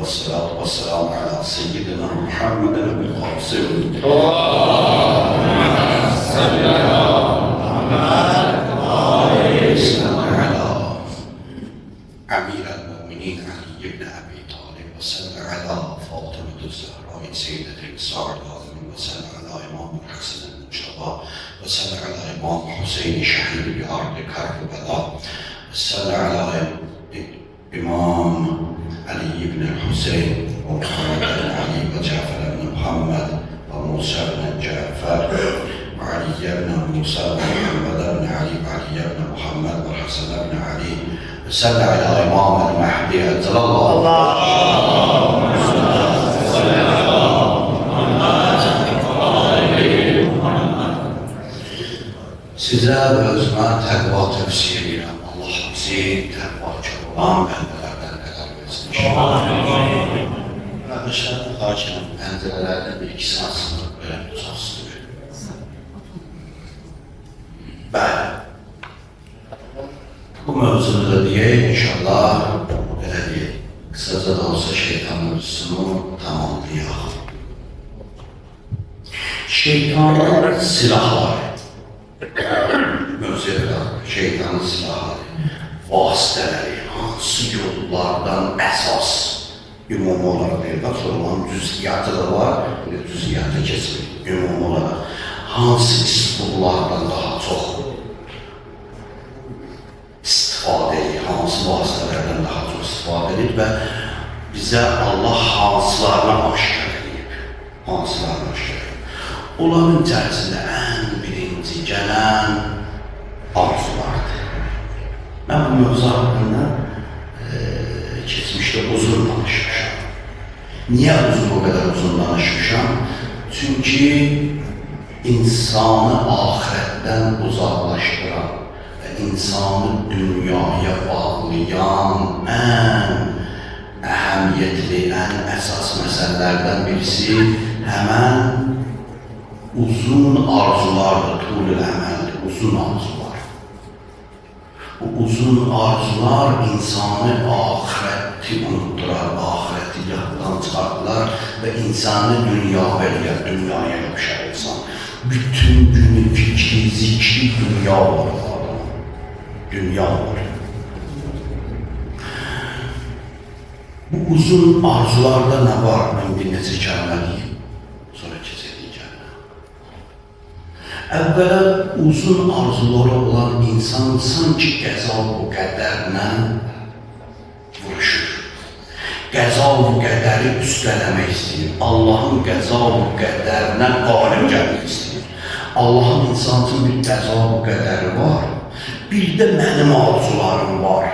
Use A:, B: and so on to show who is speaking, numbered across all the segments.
A: والصلاة والسلام على سيدنا محمد نبي القاسم اللهم إمام حسين شهيد بأرض كربلاء وصل على إمام علي بن الحسين ومحمد بن علي وجعفر بن محمد وموسى بن جعفر وعلي بن موسى ومحمد بن علي وعلي بن محمد والحسن بن علي. وصل على إمام المهدي عجل الله. Sizə və özümə təqva tövsiyə edirəm. Allah bizi təqvakar olan bəndələrdən qədər versin. Qardaşlar, hakim pəncərələrdən bir iki saat sınır belə tutacaqsınız. Bəli. Bu mövzunu da deyək, inşallah belə deyək. Kısaca da olsa şeytan mövzusunu tamamlayaq. Şeytanın silahları. Mövzuya şeytanın silahları, vasitələri, hansı yollardan əsas ümumi olaraq deyir. Bax, sonra onun cüz'iyyatı da var, bir cüz'iyyatı keçir ümumi olaraq. Hansı üslublardan daha çox istifadə edir, hansı vasitələrdən daha çox istifadə edir və bizə Allah hansılarını aşkar edib, hansılarını aşkar edib. Onların içərisində ən birinci gələn arzulardır. Mən bu mövzu haqqında e, keçmişdə uzun danışmışam. Niyə uzun o qədər uzun danışmışam? Çünki insanı ahirətdən uzaqlaşdıran və insanı dünyaya bağlayan ən əhəmiyyətli, ən əsas məsələlərdən birisi həmən uzun arzulardır, tulul əməldir, uzun arzular. Uzun arzular insanı ahireti unutturar, ahireti yaddan çıkarttılar ve insanı dünya verir, dünyaya yapışar insan. Bütün günü fikri, zikri dünya var. Dünya var. Bu uzun arzularda ne var? Ben bir neçə Əvvəla uzun arzuları olan insan sanki qəza bu qədərlə vuruşur. Qəza bu qədəri üstələmək istəyir. Allahın qəza bu qədərinə qalib gəlmək istəyir. Allahın insan üçün bir qəza bu qədəri var. Bir də mənim arzularım var.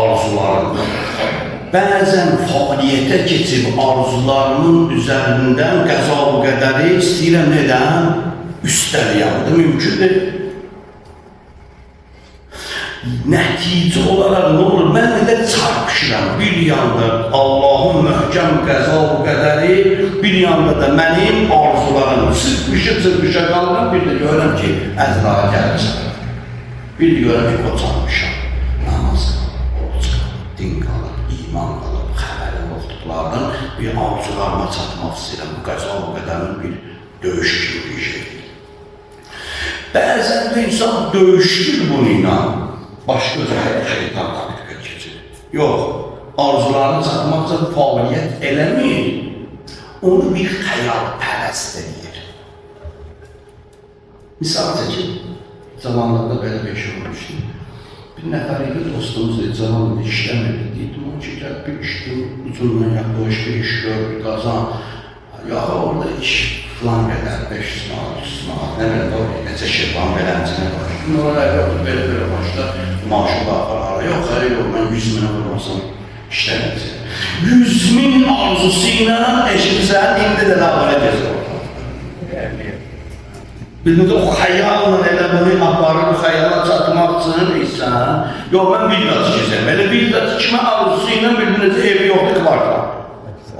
A: Arzularım var. Bəzən fəaliyyətə keçib arzularımın üzərindən qəza bu qədəri istəyirəm nədən? Üstəliyəm. Bu mümkündür. Nəticə olaraq nə olur? Mən elə çarpışıram. Bir yanda Allahın möhkəm qəza bu qədəri, bir yanda da mənim arzularım. Sıkmışa sıkmışa qalıram, bir də görürəm ki, Əzrail gələcək. Bir də görürəm ki, qoçanmışam. Namaz oruç qalır, din qalır, iman qalır, xəbəri yoxduqlardan bir arzularıma çatmaq istəyirəm. Bu qəza bu qədərin bir döyüş kimi Bəzən də insan döyüşür bununla, başqa cəhət şeytan taktika keçir. Yox, arzularını üçün fəaliyyət eləmir. Onu bir xəyal pərəst edir. Misal çəkin, zamanlarda belə bir şey olmuşdu. Bir idi, dostumuz zamanında işləmirdi. Deydim, o ki, gəl bir işin ucundan yaklaş, bir iş gör, bir qazan. Ya orada iş qədər, 500 manat, 300 manat, nə qədər o necə şirvan beləmcinə var. Bunlara yox, belə belə başda maaşı baxarlar. Yox, hayır, yox, mən 100 minə vurmasam işləməyəcəm. 100 min arzusu ilə eşitsən, indi də davara gəzir Bilmədin, o xəyalla elə bunu aparır, xəyala çatmaq üçün isə, yox, mən bir də tikəcəm. Elə bir də tikmə arzusu ilə bilmədiniz, evi yoxdur, kvartal.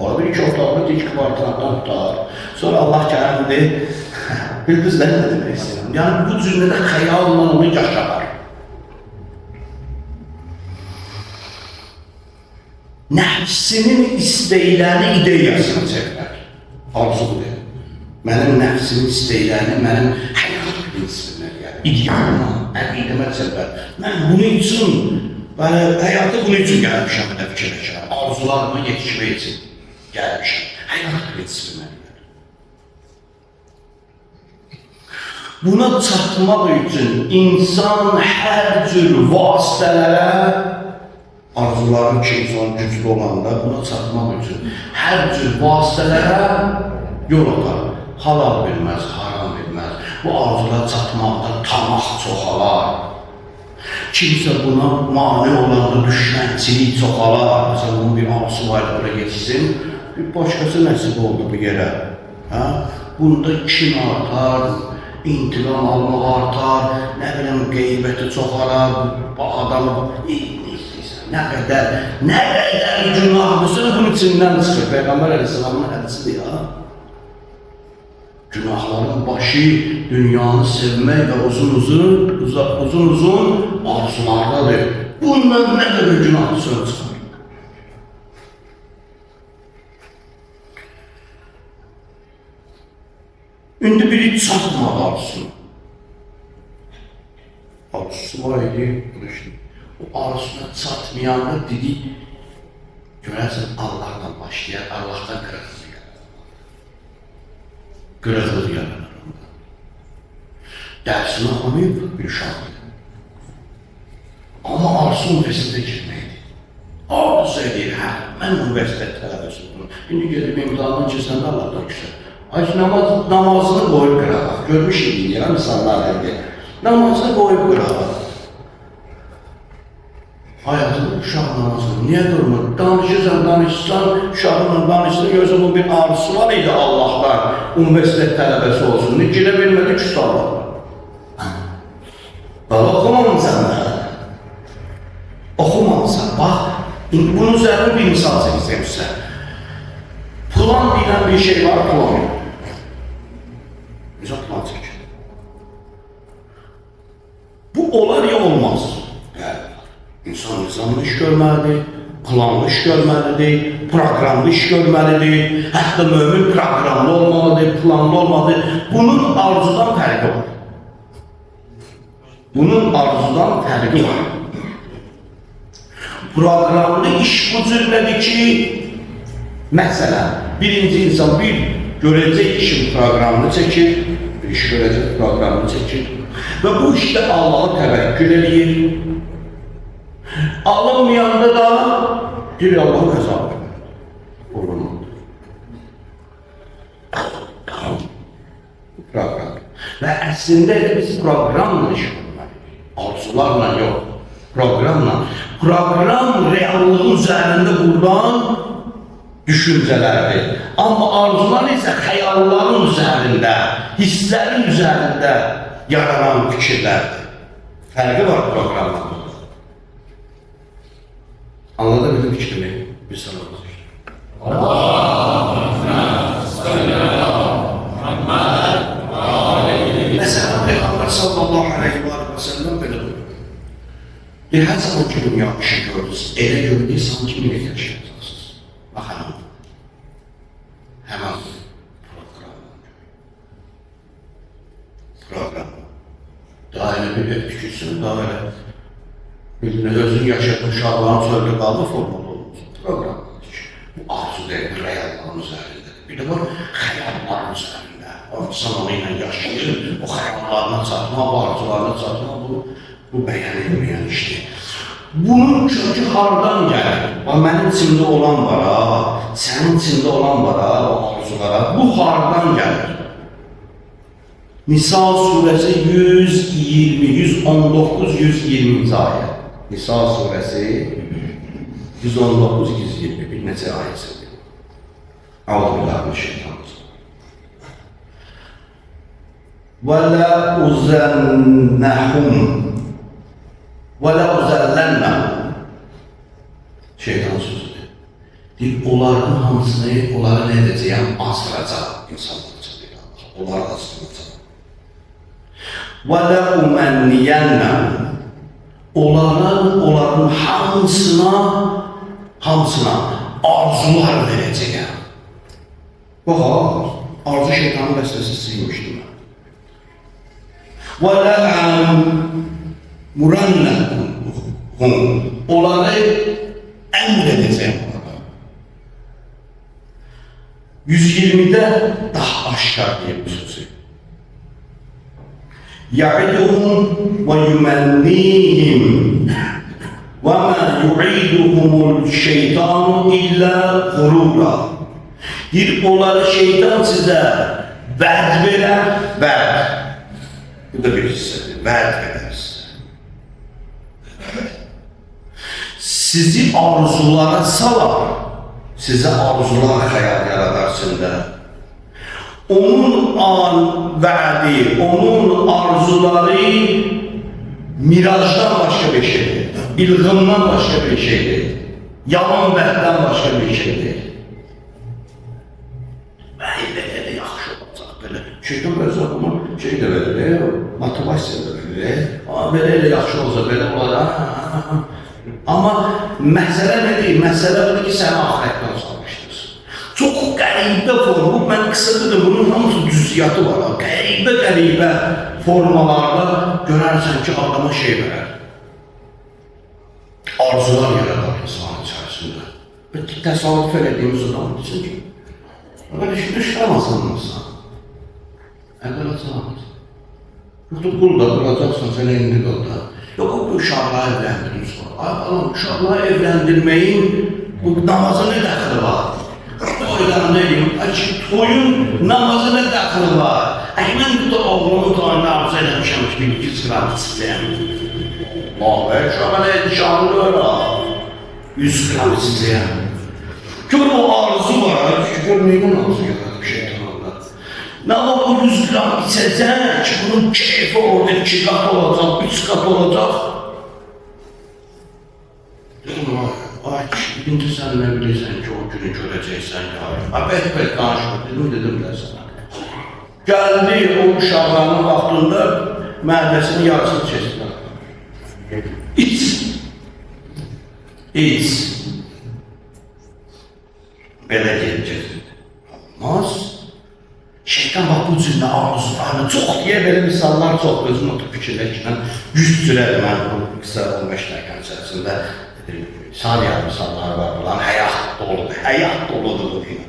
B: Orada bir iki otaqlı dik kvartaldan tutar. Sonra Allah gəldi. Bildirsiniz nə demək istəyirəm? Yəni bu cümlədə xəyalla onu yaşadar. Nəfsinin istəklərini ideyasına çevirər. Arzu budur. Mənim nəfsimin istəklərini mənim həyat prinsipimə gəlir. İdealıma, əqidəmə çevirər. Mən bunun üçün, belə həyatı bunun üçün gəlmişəm belə fikirləşirəm. Arzularıma yetişmək üçün gəlmişəm. Həyat prinsipimə gəlir. Buna çatmaq üçün insan hər cür vasitələrə arzuların ki insan güclü olanda buna çatmaq üçün hər cür vasitələrə yol atar. Halal bilməz, haram bilməz. Bu arzulara çatmaqda tamah çoxalar. Kimsə buna mane olanda düşmənçilik çoxalar. Məsələn, bunun bir arzusu var, bura yetişsin. Bir başqası nəsib oldu bu yerə. Hə? Bunda kin artar, intiqam almaq artar, nə bilim qeybəti çoxalar, adamı ne nə qədər, nə qədər günahlısı bunun içindən çıxır. Peyğəmbər əleyhissalamın hədisidir ya. Günahların başı dünyanı sevmək və uzun-uzun, uzun-uzun arzulardadır. Bundan nə qədər günahlısı çıxar. İndi biri çatmadı arzusuna. Arzusu var idi, işte. O arzusuna çatmayanda dedi, görərsən Allahla başlayar, Allahdan qırıqlığı yarar. Qırıqlığı yaranar onda. Dərsini oxumayıb bir uşaq. Amma arzu universitetə girməkdir. Arzu edir, hə, mən universitet tələbəsi oldum. İndi gedib imtahandan keçəndə Allahdan küsər. Ay namaz, namazını qoyub qırağa. Görmüşük ya insanlar evde. Namazını qoyub qırağa. Hayatında uşaq namazını niye durmur? Danışırsan, danışsan, uşağınla danışsan, görürsən bu bir arzusu var idi Allah'tan. Universitet tələbəsi olsun. Girə bilmədi ki, sabah. Baba oxumamısan da. Oxumamısan. Bax, bunun üzərində bir misal çəkəcəm sizə. Plan deyilən bir şey var, plan yok. Biz plan çəkir. Bu olar ya olmaz. Yani insan nizamlı iş görməlidir, planlı iş görməlidir, proqramlı iş görməlidir, hətta mömin proqramlı olmalıdır, planlı olmalıdır. Bunun arzudan fərqi var. Bunun arzudan fərqi var. Proqramlı iş bu cürlədir ki, Mesela birinci insan bir görecek işin programını çekir, bir iş görecek programını çekir ve bu işte Allah'a tevekkül ediyor. Allah'ın yanında da bir Allah'ın hesabı. Olur Program. Ve aslında de biz programla iş. Arzularla yok. Programla. Program reallığı üzerinde buradan düşüncelerdir. Amma arzular isə xəyalların üzərində, hisslərin üzərində yaranan fikirlərdir. Fərqi var proqramla. Mı fikrimi? Bir sana bakacağım. Mesela Peygamber sallallahu aleyhi ve sellem böyle buyuruyor. Bir her zaman ki dünya işi gördünüz, ele gördüğü sanki millet yaşayacaksınız. Bakalım. Hemen program. Program. Daha öyle bir etkisini daha öyle birbirine özün yaşatmış Allah'ın sözlü kalma formalı olmuş. Program. Bu arzu değil, bu hayalların üzerinde. Bir de bu hayalların üzerinde. O sanalıyla yaşayır, o hayallarına çatma, bu arzularına çatma, bu, bu beyan edilmeyen işte. Bunun kökü hardan gəlir? O mənim içimdə olan var ha, sənin içində olan var ha, o arzulara. Bu hardan gəlir? Nisa surəsi 120, 119, 120-ci ayə. Nisa surəsi 119, 120 bir neçə ayəsidir. Euzubillahimineşşeytanirracim. وَلَا أُزَنَّهُمْ وَلَا أُزَلَّنَّهُمْ Şeytan sözüdür. Deyir, onların hamısını, onları nə edəcəyəm? Asıracaq insanlar üçün deyir Allah. Onları asıracaq. Onların, onların hamısına, hamısına arzular verəcəyəm. Bax, ha, arzu şeytanın vəsvəsizliymişdir mən. Və lə murannəhum. Onları əmr edəcəyəm onlara. 120'də daha aşkar diye bir sözü. يعدهم ويمنيهم وما يعيدهم الشيطان إلا غرورا Bir onları şeytan size vaat veren, vaat. Bu da bir hissedir, vaat verir size. Sizi arzulara salar, size arzular hayal yaradarsın da. Onun an vaadi, onun arzuları mirajdan başka bir şey değil. İlgımdan başka bir şey değil. Yalan vəhdən başka bir şey değil. Bəli, belə də yaxşı olacaq, belə. Şeytan özü bunu şey də verir, motivasiya da verir. Aa, belə elə yaxşı olacaq, belə olar. Amma məsələ nə deyil? Məsələ budur ki, səni ahirətdən salmışdır. Çox qəribə formu, mən qısadır bunun hamısı düzüyyatı var. ha. Qəribə qəribə formalarda görərsən ki, adama şey verər. Arzular yaradar insanın içərisində. Və təsavvuf elədiyimiz adam desin ki, Öyle şey düşünemezsin insan. Evvel atamaz. Yoksa burada duracaksın sen elini kolda. Yok bu uşaqlığa evlendirin sonra. Ay oğlum uşaqlığa evlendirmeyin bu namazı ne dəxili var? Ne diyeyim? Açık toyun namazı ne dəxili var? Ben de toyunu arzu eləmişəm ki, bir iki sıra be, uşağa ne nişanlı öyle. Yüz gram istəyəm. Gör o arzu var, ha, gör neyden arzu yarattı şeytan Allah. Ne var o yüz gram içecek, bunun keyfi orada iki kat olacak, üç kat olacak. Dedim ay, ay birinci sen ne bilirsen günü göreceksen ya. Ay bet bet danışma dedim de sana. Geldi o uşaqlarının vaxtında mədəsinin yarısını çəkdilər. İç. İç. Belə gedəcək. Olmaz. Şeytan bax bu cürlə arzularını çox deyə belə misallar çox özüm oturub fikirləşirəm. 100 sürədir mən bu qısa 15 dəqiqənin içərisində saniyə misallar var bulan, həyat doludur, həyat doludur din.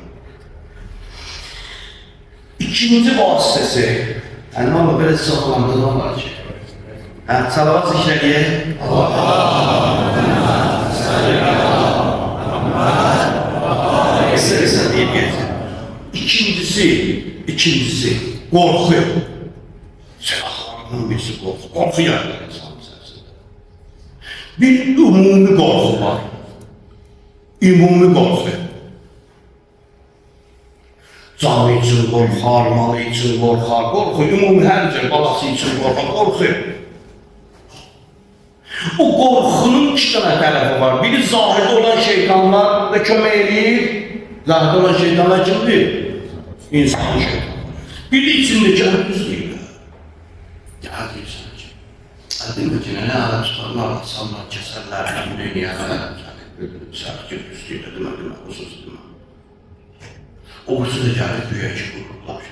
B: İkinci vasitəsi, yəni nə olur, sağlamda da var ki, hə, salavat zikr Allah Kısa kısa deyip geçsin. İkincisi, ikincisi korku. Silahlarının birisi korku. Korku içerisinde. Bir umumi korku var. Ümumi korku. Canı için korkar, malı için korkar, korku. Ümumi her şey, balası için korkar, korku. O korkunun iki tane tarafı var. Biri zahirde olan şeytanlar da kömək eləyir. Zahirde olan şeytanlar kimdir? İnsan şeytanlar. Biri içindeki düzlüyor. Ya deyirsən ki, Adın ki, ne ala tutarlar, asanlar, keserler, hem dünyada, sərki düzlüyor, demə, demə, husus demə. O husus da gəlib büyüyə ki, qururlar.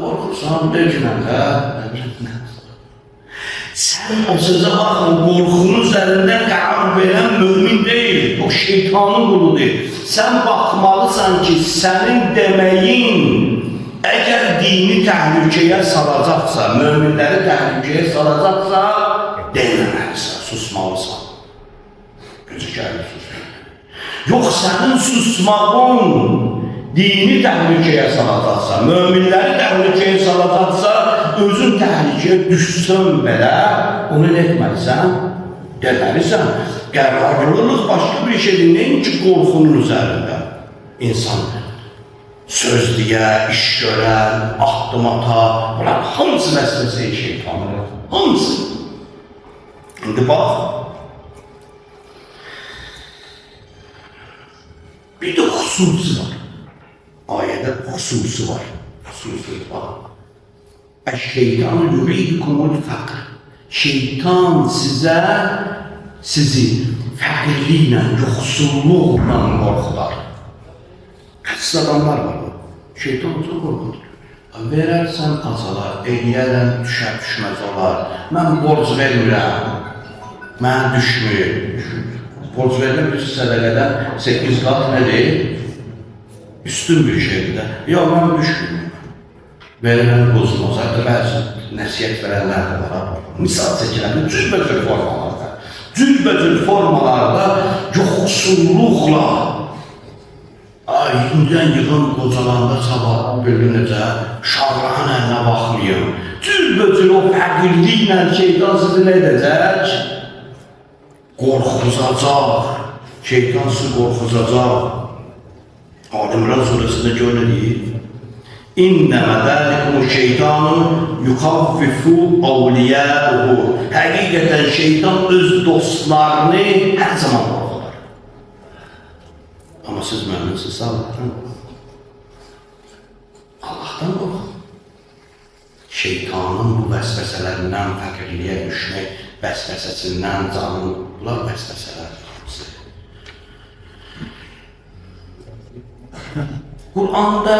B: Qorxursan, dökmən, hə? Sen o söze bakın, korkunun üzerinden karar veren mümin değil, o şeytanın kuludur. Sen bakmalısan ki senin demeyin eğer dini tehlikeye salacaksa, müminleri tehlikeye salacaksa dememelisin, susmalısan. Gözü geldi sus. Yok senin susmağın dini tehlikeye salacaksa, müminleri tehlikeye salacaksa, özün tehlikeye düşsən belə, onu nə etməlisən? Deməlisən, qərarlılıq başqa bir şeydir, nəinki qorxunun üzərində. İnsan söz deyə, iş görən, addım ata, bunlar hamısı vəsvəsə şeytandır. Hamısı. İndi bax, bir də Xüsusi var. Ayədə xüsusi var. Xüsusi var. Əş-şeytan yuridukumul faqr. Şeytan sizə sizi fəqirliklə, yoxsulluqla qorxudar. Xəsis adamlar var. o. Şeytan çok qorxudur. Verərsən azalar, eləyərəm düşər düşməz olar. Mən borc vermirəm. Mən düşmür. Borc verir bir sədəqədən 8 qat nədir? Üstün bir şeydir də. Ya mən düşmür. Verilən bozulmaz. Hətta bəzi nəsiyyət verənlər də var. Misal çəkilən cürbəcür formalarda. Cürbəcür formalarda yoxsulluqla Ay, indidən yığın qocalanda sabah böyle necə şarrahın əlinə baxmayın. Cürbəcür o fəqirliklə şeytan sizi nə edəcək? Qorxuzacaq. Şeytan sizi qorxuzacaq. Alimran suresinde şöyle değil. İnnemə zəlikumu şeytanu yukavvifu avliyâuhu. Həqiqətən şeytan öz dostlarını hər zaman qorxudar. Ama siz müminsiz Allah'tan. Allah'tan korkun. Şeytanın bu vəsvəsələrindən fəqirliyə düşmək vəsvəsəsindən canın vəsvəsələr hamısı. Kur'an'da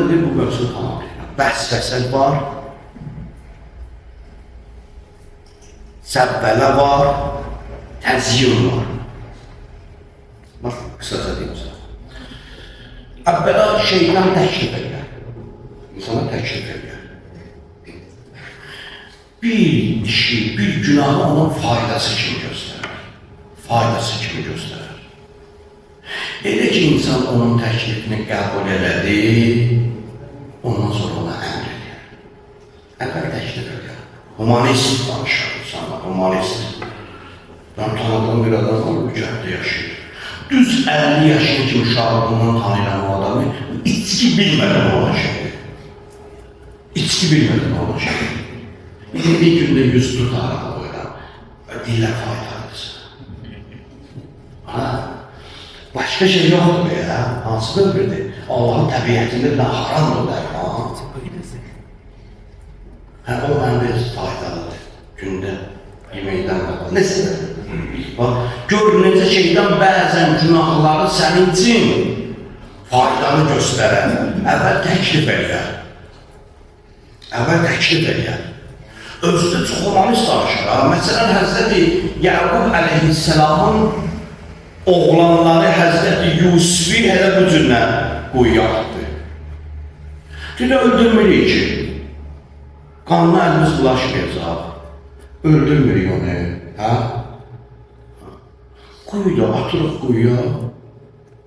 B: dedi bu mövzu tamamlayın. Vəsvəsə var, səvvələ var, təzyin var. Bak kısaca diyeyim sana. Əvvəla şeytan təklif edir. İnsana təklif edir. Bir işi, bir günahı onun faydası kimi göstərir. Faydası kimi göstərir. Elə ki insan onun təklifini qəbul elədi, ondan sonra ona əmr edir. Əvvəl təklif edir. Humanist danışır insanlar, humanist. Ben tanıdığım bir adam var, kentdə yaşayır. Düz 50 yaşın kimi uşaqlığından tanıyan o adamı içki bilmədən şeydir. İçki bilmədən şeydir. Bir, bir günde yüz tutarak oynar. Dille faydalıdır. Ha? Başka şey yoktur ya. Hansıdır bir de. Allah'ın təbiətində nə haramdır der. Ha? O məndə faydalıdır. Gündə yeməkdən qabaq. Nəsə? Bak, gör necə şeytan bəzən günahları sənin üçün faydanı göstərər. Əvvəl təklif eləyər. Əvvəl təklif eləyər. Özü humanist danışır. Məsələn, Həzrəti Yaqub əleyhisselamın oğlanları Həzrəti Yusufi hələ bu cürlə quyuya atdı. Dedi, öldürmürük ki, qanına əlimiz bulaşmayacaq. Öldürmürük onu, hə? Quyuda atırıq quyuya,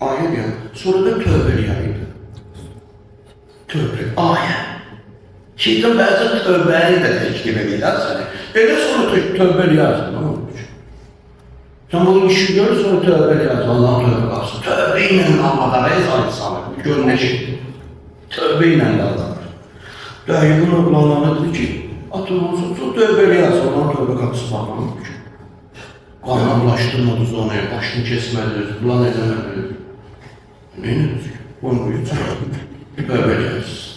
B: ayə ya, sonra da tövbə eləyərdi. Tövbə, ayə. Şeytan bəzən tövbəni də təklif edirlər səni. Elə sonra tö- tövbə eləyərsən, nə olur ki? Sen bu işi gör sonra tövbe eləyərsən, Allah tövbə qalsın. Tövbə ilə qalmadan ey insanı, gör nə. Tövbə ilə qalmadan. Dayımın oğlanlarına dedi ki, atın olsun, sonra tövbə eləyərsən, Allah tövbə qalsın, baxmam ki. Qanına bulaşdırmadı zonaya, başını kesmədi, bulan edəmədi. Ne ne ki? Onu uyut. Tövbe eləyərsən,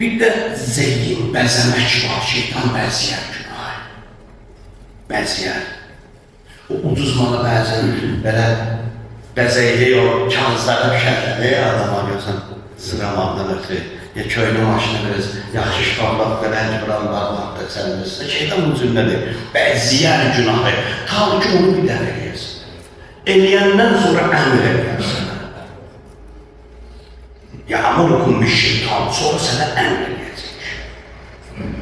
B: Bir də zeyyin, bəzəmək var, şeytan bəziyər günah. Bəziyər. O ucuz malı bəzən belə bəzəkli o kağızlara şərlədi adama görsən sıramaqdan ötürü. Ya köynə maşını biraz yaxşı şkaflaq qədər buranlar var da üstündə. Şeytan bu cümlədir. Bəziyər günahı. Ta ki onu bir dəfə eləyəsin. Eləyəndən sonra əmr eləyərsən. Yağmurukum bir şeytan sonra sana emredecek.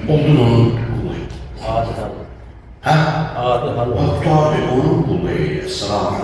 B: Oldun onun kulu.
C: Adı da.
B: Ha?
C: Adı da.
B: Bak tabi onun kulu. Esselamu